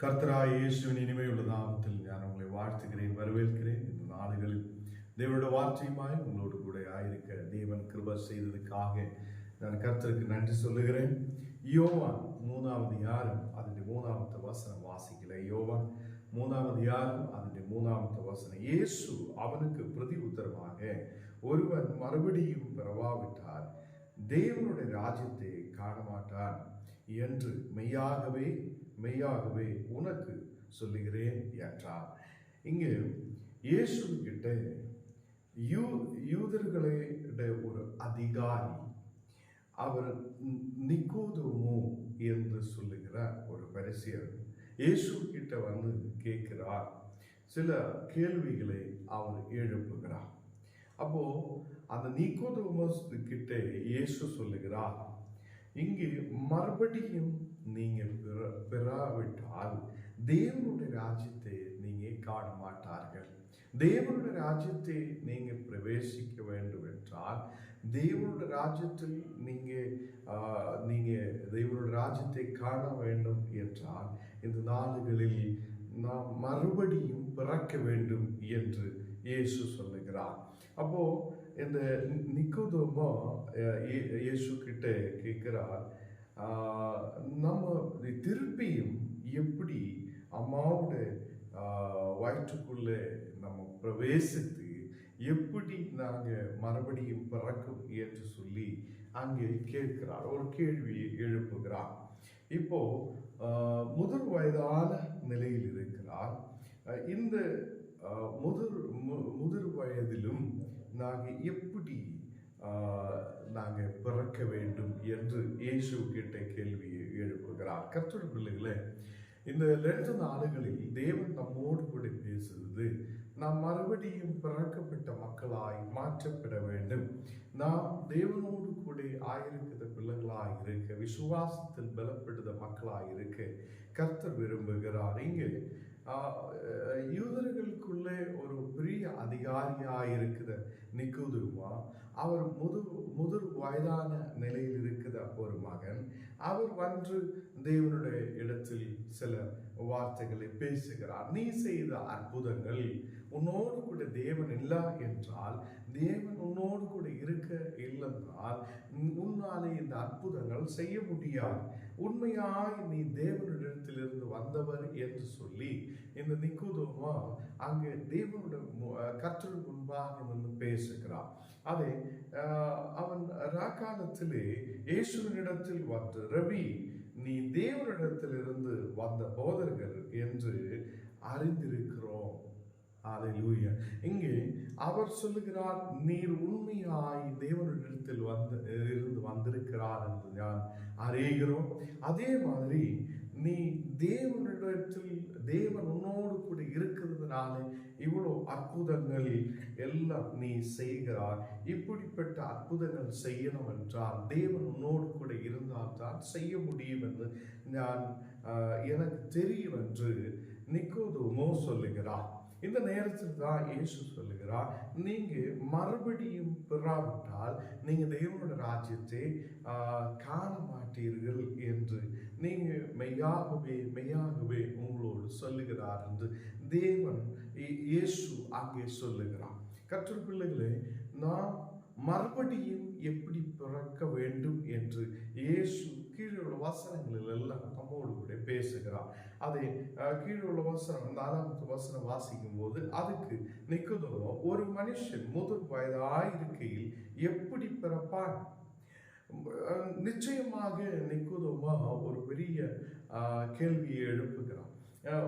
கர்த்தராய் இயேசுவின் இனிமையுள்ள நாமத்தில் நான் உங்களை வாழ்த்துகிறேன் வரவேற்கிறேன் இந்த நாடுகளில் தேவனுடைய வார்த்தையுமாய் உங்களோடு கூட ஆயிருக்க தேவன் கிருப செய்ததுக்காக நான் கர்த்தருக்கு நன்றி சொல்லுகிறேன் யோவான் மூணாவது யாரும் அதனுடைய மூணாவது வசனம் வாசிக்கல யோவான் மூணாவது யாரும் அதன் மூணாவது வசனம் இயேசு அவனுக்கு பிரதி உத்தரவாக ஒருவன் மறுபடியும் பிறவாவிட்டார் தேவனுடைய ராஜ்யத்தை காணமாட்டான் என்று மெய்யாகவே மெய்யாகவே உனக்கு சொல்லுகிறேன் என்றார். இங்கு இயேசு கிட்ட யூ யூதர்களுடைய ஒரு அதிகாரி அவர் நிக்கோதுமோ என்று சொல்லுகிற ஒரு பரிசியர் இயேசு கிட்ட வந்து கேட்கிறார். சில கேள்விகளை அவர் எழுப்புகிறார். அப்போ அந்த நிக்கோதோமஸ் கிட்ட இயேசு சொல்லுகிறார் இங்கே மறுபடியும் நீங்க பெற பெறாவிட்டால் தேவனுடைய ராஜ்யத்தை நீங்க காண மாட்டார்கள் தேவனுடைய ராஜ்யத்தை நீங்க பிரவேசிக்க வேண்டும் என்றால் தேவனுடைய ராஜ்யத்தில் நீங்க நீங்கள் நீங்க தேவனுடைய ராஜ்யத்தை காண வேண்டும் என்றால் இந்த நாடுகளில் நாம் மறுபடியும் பிறக்க வேண்டும் என்று இயேசு சொல்லுகிறார். அப்போ இந்த நிக்கோதோமா இயேசு கிட்ட கேட்கிறார் நம்ம திருப்பியும் எப்படி அம்மாவோட வயிற்றுக்குள்ளே நம்ம பிரவேசித்து எப்படி நாங்கள் மறுபடியும் பிறக்கும்? என்று சொல்லி அங்கே கேட்கிறார். ஒரு கேள்வியை எழுப்புகிறார். இப்போ முதிர் வயதான நிலையில் இருக்கிறார். இந்த முதிர் முதிர் வயதிலும் நாங்கள் எப்படி நாங்கள் பிறக்க வேண்டும் என்று இயேசு கேட்ட கேள்வியை எழுப்புகிறார். கர்த்தர் பிள்ளைகளே இந்த ரெண்டு நாடுகளில் தேவன் நம்மோடு கூட பேசுவது நாம் மறுபடியும் பிறக்கப்பட்ட மக்களாய் மாற்றப்பட வேண்டும். நாம் தேவனோடு கூட ஆயிருக்கிற பிள்ளைகளாய் இருக்க விசுவாசத்தில் பலப்படுத்த மக்களாய் இருக்க கர்த்தர் விரும்புகிறார். இங்கே ஆஹ், யூதர்களுக்குள்ளே ஒரு பெரிய அதிகாரியாக இருக்கிற நிக்குதுமா அவர் முது முதிர் வயதான நிலையில் இருக்கிற ஒரு மகன். அவர் வந்து தேவனுடைய இடத்தில் சில வார்த்தைகளை பேசுகிறார். நீ செய்த அற்புதங்கள் உன்னோடு கூட தேவன் இல்லை என்றால் தேவன் உன்னோடு கூட இருக்க இல்லைன்றால் உன்னாலே இந்த அற்புதங்கள் செய்ய முடியாது. உண்மையாய் நீ தேவனிடத்திலிருந்து வந்தவர் என்று சொல்லி இந்த நிக்குதோமா அங்கே தேவனுடைய கற்றல் முன்பாக வந்து பேசுகிறான் அதை அவன் ராக்காலத்திலே இயேசுவினிடத்தில் வந்து ரவி நீ தேவனிடத்திலிருந்து வந்த போதர்கள் என்று அறிந்திருக்கிறோம். ஹalleluya இங்கே அவர் சொல்லுகிறார் நீர் உண்மையாய் தேவனிடத்தில் வந்து இருந்து வந்திருக்கிறார் என்று நான் அறிகிறோம். அதே மாதிரி நீ தேவனிடத்தில் தேவன் உன்னோடு கூட இருக்கிறதுனால இவ்வளோ அற்புதங்கள் எல்லாம் நீ செய்கிறார் இப்படிப்பட்ட அற்புதங்கள் செய்யணும் என்றால் தேவன் உன்னோடு கூட இருந்தால் தான் செய்ய முடியும் என்று நான் எனக்கு தெரியும் என்று நிக்கோதுமோ சொல்லுகிறார். இந்த நேரத்தில் தான் இயேசு சொல்லுகிறார் நீங்க மறுபடியும் பெறாவிட்டால் நீங்க தேவனோட ராஜ்யத்தை ஆஹ், காண மாட்டீர்கள் என்று நீங்க மெய்யாகவே மெய்யாகவே உங்களோடு சொல்லுகிறார் என்று தேவன் இயேசு அங்கே சொல்லுகிறார். கற்ற பிள்ளைகளே நாம் மறுபடியும் எப்படி பிறக்க வேண்டும் என்று இயேசு கீழே உள்ள வசனங்களில் எல்லாம் நம்மோடு கூட பேசுகிறார். அதை கீழே உள்ள வசனம் நாலாவது வசனம் வாசிக்கும் போது அதுக்கு நிக்குதோ ஒரு மனுஷன் முதல் வயதாய் இருக்கையில் எப்படி பிறப்பான்? நிச்சயமாக நிக்குதோமா ஒரு பெரிய கேள்வியை எழுப்புகிறான்.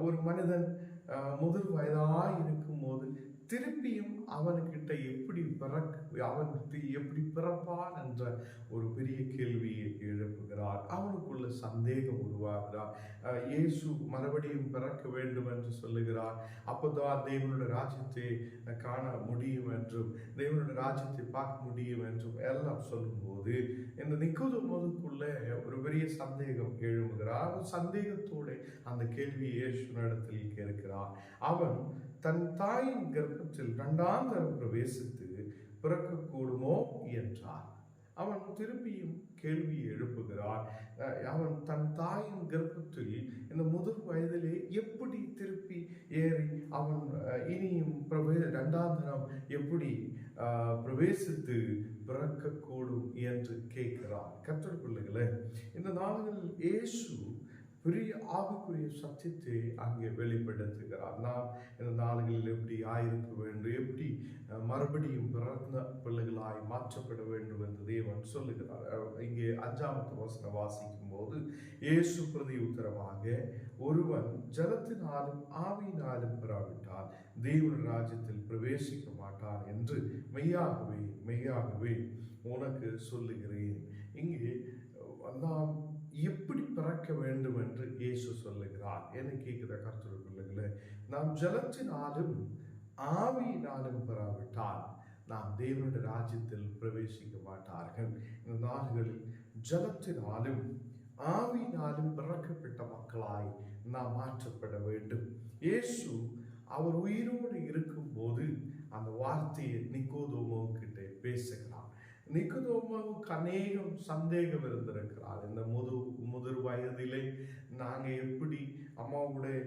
ஒரு மனிதன் அஹ், வயதாக இருக்கும் இருக்கும்போது திருப்பியும் அவன்கிட்ட எப்படி பிறக் அவனுக்கு எப்படி பிறப்பான் என்ற ஒரு பெரிய கேள்வியை எழுப்புகிறார். அவனுக்குள்ள சந்தேகம் உருவாகிறார். அஹ், இயேசு மறுபடியும் பிறக்க வேண்டும் என்று சொல்லுகிறார். அப்போதான் தேவனுடைய ராஜ்யத்தை காண முடியும் என்றும் தேவனுடைய ராஜ்யத்தை பார்க்க முடியும் என்றும் எல்லாம் சொல்லும்போது இந்த நிக்குது முதற்குள்ளே ஒரு பெரிய சந்தேகம் எழும்புகிறார். சந்தேகத்தோடு சந்தேகத்தோட அந்த கேள்வியை இயேசுனிடத்தில் கேட்கிறார். அவன் தன் தாயின் கர்ப்பத்தில் இரண்டாம் தரம் பிரவேசித்து பிறக்கக்கூடுமோ என்றார். அவன் திருப்பியும் கேள்வி எழுப்புகிறான். அவன் தன் தாயின் கர்ப்பத்தில் இந்த முதல் வயதிலே எப்படி திருப்பி ஏறி அவன் இனியும் பிரவே இரண்டாம் தினம் எப்படி பிரவேசித்து பிறக்கக்கூடும் என்று கேட்கிறான். கற்றல் பிள்ளைகளை இந்த நாள்களில் இயேசு பெரிய ஆவிக்குரிய சத்தியத்தை அங்கே வெளிப்படுத்துகிறார். நாம் இந்த நாடுகளில் எப்படி ஆயிருக்க வேண்டும்? எப்படி மறுபடியும் பிறந்த பிள்ளைகளாய் மாற்றப்பட வேண்டும் என்று தேவன் சொல்லுகிறார். இங்கே அஞ்சாமத்து வசனம் வாசிக்கும் போது இயேசு பிரதி உத்தரவாக ஒருவன் ஜலத்தினாலும் ஆவியினாலும் பெறாவிட்டால் தேவன் ராஜ்யத்தில் பிரவேசிக்க மாட்டான் என்று மெய்யாகவே மெய்யாகவே உனக்கு சொல்லுகிறேன். இங்கே பிறக்க வேண்டும் என்று இயேசு சொல்லுகிறார். என்ன கேட்கிற கருத்து பிள்ளைகளே நாம் ஜலத்தினாலும் ஆவியினாலும் பெறாவிட்டால் நாம் தேவனுடைய ராஜ்யத்தில் பிரவேசிக்க மாட்டார்கள். இந்த நாடுகளில் ஜலத்தினாலும் ஆவியினாலும் பிறக்கப்பட்ட மக்களாய் நாம் மாற்றப்பட வேண்டும். இயேசு அவர் உயிரோடு இருக்கும்போது அந்த வார்த்தையை நிக்கோதோமோ கிட்ட பேசுகிறார். நிக்குதோமாவுக்கு அநேகம் சந்தேகம் இருந்திருக்கிறார். இந்த முது முதிர் வயதிலே நாங்கள் எப்படி அம்மாவுடைய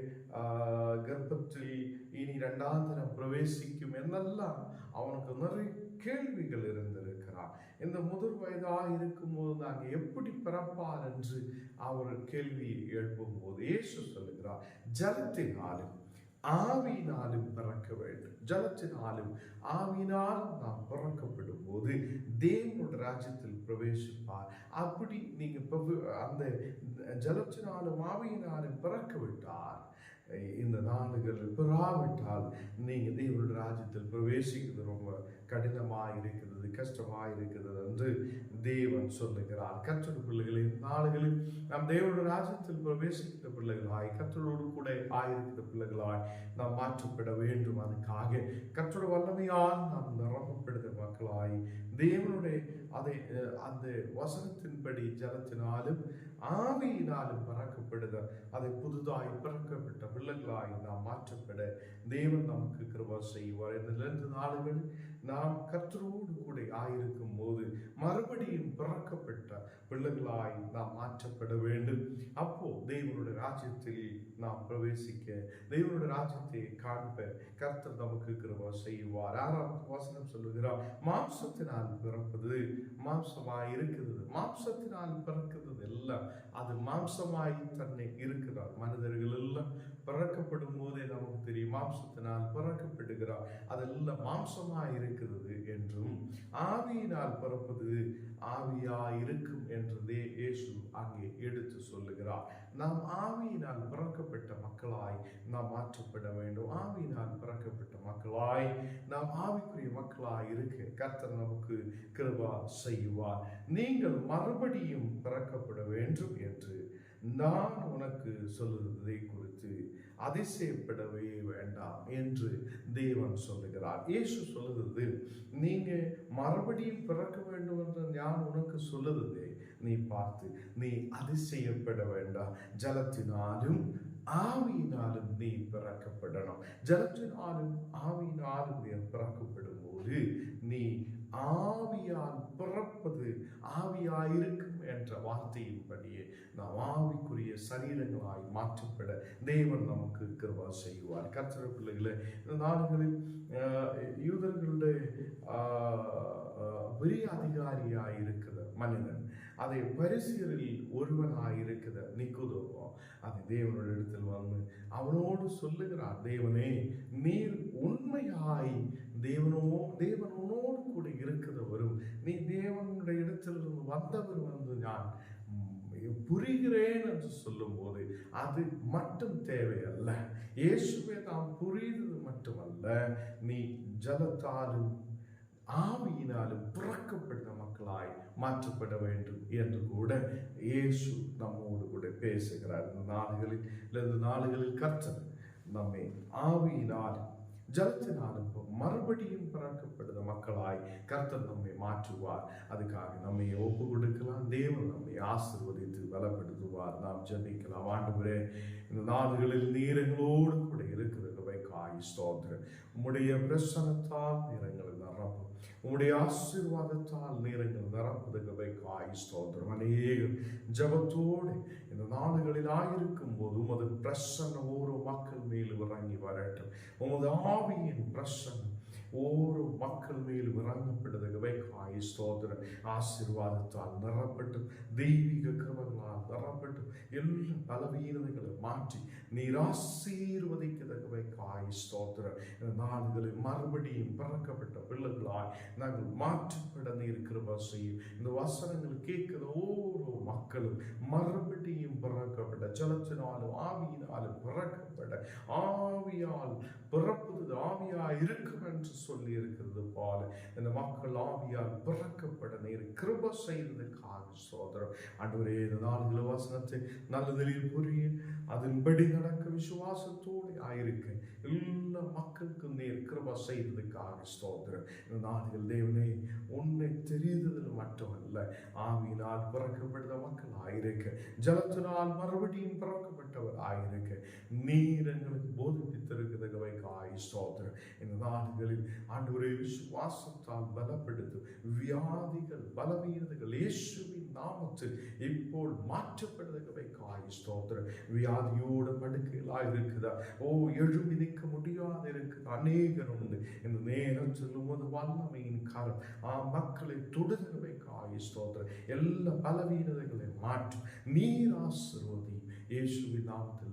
கர்ப்பத்தில் இனி ரெண்டாம் தினம் பிரவேசிக்கும் என்னெல்லாம் அவனுக்கு நிறைய கேள்விகள் இருந்திருக்கிறார். இந்த முதிர் வயதாக இருக்கும்போது நாங்கள் எப்படி பிறப்பார் என்று அவர் கேள்வி எழுப்பும்போது இயேசு சொல்லுகிறார் ஜலத்தினாலும் ஆவியினாலும் பிறக்க வேண்டும். ஜலத்தினாலும் ஆவியினாலும் நாம் பிறக்கப்படும் போது தேவனுடைய ராஜ்யத்தில் பிரவேசிப்பார். அப்படி நீங்க அந்த ஜலத்தினாலும் ஆவியினாலும் பிறக்க விட்டார். இந்த நாடுகள் பெறாவிட்டால் நீங்கள் தேவனுடைய ராஜ்யத்தில் பிரவேசிக்கிறது ரொம்ப கடினமாக இருக்கிறது கஷ்டமாக இருக்கிறது என்று தேவன் சொல்லுகிறார். கற்றோடு பிள்ளைகளின் நாடுகளில் நாம் தேவனுடைய ராஜ்யத்தில் பிரவேசிக்கிற பிள்ளைகளாய் கற்றோடு கூட ஆயிருக்கிற பிள்ளைகளாய் நாம் மாற்றப்பட வேண்டும். அதுக்காக கற்றோட வல்லமையால் நாம் நிரப்பப்படுகிற மக்களாய் தேவனுடைய அதை அந்த வசனத்தின்படி ஜலத்தினாலும் ஆவியினாலும் பறக்கப்படுத அதை புதுதாய் பிறக்கப்பட்ட பிள்ளைகளாய் நாம் மாற்றப்பட தேவன் நமக்கு கிருபா செய்வார். இந்த இரண்டு நாடுகள் நாம் கர்த்தரோடு கூட ஆயிருக்கும் போது மறுபடியும் பிறக்கப்பட்ட பிள்ளைகளாய் நாம் மாற்றப்பட வேண்டும். அப்போ தெய்வனுடைய ராஜ்யத்தில் நாம் பிரவேசிக்க தெய்வனுடைய ராஜ்யத்தை காண்ப கர்த்தர் நமக்கு கிருபா செய்வார். ஆறாம் வாசனம் சொல்லுகிறார் மாம்சத்தினால் பிறப்பது மாம்சமாய் இருக்கிறது. மாம்சத்தினால் பிறக்கிறது எல்லாம் அது மாம்சமாய் தன்னை இருக்கிறார். மனிதர்கள் எல்லாம் பிறக்கப்படும் போதே நமக்கு தெரியும். மாம்சத்தினால் பிறக்கப்படுகிறார். அதெல்லாம் மாம்சமாய் இருக்கிறது என்றும் ஆவியினால் பிறப்பது ஆவியா இருக்கும் என்றதே இயேசு அங்கே எடுத்து சொல்லுகிறார். நாம் ஆவியினால் பிறக்கப்பட்ட மக்களாய் நாம் மாற்றப்பட வேண்டும். ஆவியினால் பிறக்கப்பட்ட மக்களாய் நாம் ஆவிக்குரிய மக்களாய் இருக்க கர்த்தர் நமக்கு கிருபா செய்வார். நீங்கள் மறுபடியும் பிறக்கப்பட வேண்டும் என்று நான் உனக்கு சொல்லுவதை குறித்து அதிசயப்படவே வேண்டாம் என்று தேவன் சொல்லுகிறார். இயேசு சொல்லுகிறது நீங்க மறுபடியும் பிறக்க வேண்டும் என்று நான் உனக்கு சொல்லுவதை நீ பார்த்து நீ அதிசயப்பட வேண்டாம். ஜலத்தினாலும் ஆவியினாலும் நீ பிறக்கப்படணும். ஜலத்தினாலும் ஆவியினாலும் நீ பிறக்கப்படும் போது நீ ஆவியால் பிறப்பது ஆவியாயிருக்கும் என்ற வார்த்தையின்படியே நாம் ஆவிக்குரிய சரீரங்களாய் மாற்றப்பட தேவன் நமக்கு கிருபா செய்வார். கர்த்தர பிள்ளைகளை இந்த நாடுகளில் ஆஹ், யூதர்களுடைய ஆஹ், பெரிய அதிகாரியாக இருக்கிற மனிதன் அதை பரிசீலில் ஒருவனாக இருக்கிற நிக்குதோவோ அதை தேவனோட இடத்தில் வந்து அவனோடு சொல்லுகிறார். தேவனே நீர் உண்மையாய் தேவனோ தேவனோடு கூட இருக்கிறவரும் நீ தேவனுடைய இடத்திலிருந்து வந்தவர் வந்து நான் புரிகிறேன் என்று சொல்லும்போது அது மட்டும் தேவையல்ல. இயேசுவை நாம் புரிந்தது மட்டுமல்ல. நீ ஜலத்தாலும் ஆவியினாலும் பிறக்கப்பட்ட மக்களாய் மாற்றப்பட வேண்டும் என்று கூட இயேசு நம்மோடு கூட பேசுகிறார். இந்த நாடுகளில் இல்லை இந்த நாடுகளில் கர்த்தர் நம்மை ஆவியினாலும் ஜலத்தினாலும் மறுபடியும் பிறக்கப்படுத மக்களாய் கர்த்தர் நம்மை மாற்றுவார். அதுக்காக நம்மை ஒப்பு கொடுக்கலாம். தேவன் நம்மை ஆசிர்வதித்து பலப்படுத்துவார். நாம் ஜபிக்கலாம். ஆண்டவரே இந்த நாடுகளில் நீரங்களோடு கூட இருக்கிற காய் ஸ்தோத்திரம். உம்முடைய பிரசனத்தால் நிறங்கள் நிரப்பும். உம்முடைய ஆசீர்வாதத்தால் நிறங்கள் நிரப்புதகவை காய் ஸ்தோத்திரம். அநேகம் ஜபத்தோடு இந்த நாடுகளிலாயிருக்கும் போது உமது பிரசன்ன ஓரோ மக்கள் மேலும் இறங்கி வரட்டும். உமது ஆவியின் பிரசன்ன ஓரோ மக்கள் மேலும் இறங்கப்படுதகவை காய் ஸ்தோத்திரம் ஆசீர்வாதத்தால் நிரப்பட்டும் தெய்வீக கிருபங்களால் நிரப்பட்டும் எல்லா பலவீனங்களை மாற்றி நீர் ஆசீர்வதிக்கதகவை காய் ஸ்தோத்திரம் இந்த நாடுகளில் மறுபடியும் பிறக்கப்பட்ட பிள்ளைகளாய் நாங்கள் மாற்றப்பட நீர் கிருபா செய்யும் இந்த வசனங்கள் கேட்கிற ஓரோ மக்களும் மறுபடியும் பிறக்கப்பட ஜலத்தினாலும் ஆவியினாலும் பிறக்கப்பட ஆவியால் பிறப்புது ஆவியாய் இருக்கும் என்று சொல்லி இருக்கிறது போல. இந்த மக்கள் ஆவியால் பிறக்கப்பட நீர் கிருப செய்ததுக்காக சோதரம். அன்றுவரே இந்த நாடுகள் வசனத்தை நல்லதில் புரிய அதன்படி நடக்க விசுவாசத்தோடு ஆயிருக்கேன் எல்லா மக்களுக்கும் நீர் கிருப செய்ததுக்காக ஸ்தோத்திரம். இந்த நாடுகள் தேவனே உன்னை தெரிந்ததில் மட்டுமல்ல ஆவியினால் பிறக்கப்பட்ட மக்கள் ஆயிருக்க ஜலத்தினால் மறுபடியும் பிறக்கப்பட்டவர் ஆயிருக்க நீர் எங்களுக்கு போதிப்பித்திருக்கிறதவை காய் ஸ்தோத்திரம். இந்த நாடுகளில் ஆண்டவரை விசுவாசத்தால் பலப்படுத்தும் வியாதிகள் பலவீனதுகள் இயேசுவின் நாமத்தில் இப்போ மாற்றப்படுதவை காய் ஸ்தோத்திரம். வியாதியோட படுக்கைகளாக இருக்குதா ஓ எழும்பி நிற்க முடியாத இருக்கு அநேகர் உண்டு. இந்த நேரம் சொல்லும்போது வல்லமையின் காலம் ஆ மக்களை தொடுதவை காய் ஸ்தோத்திரம். எல்லா பலவீனதைகளை மாற்றும். நீர் ஆசிர்வதி இயேசுவின் நாமத்தில்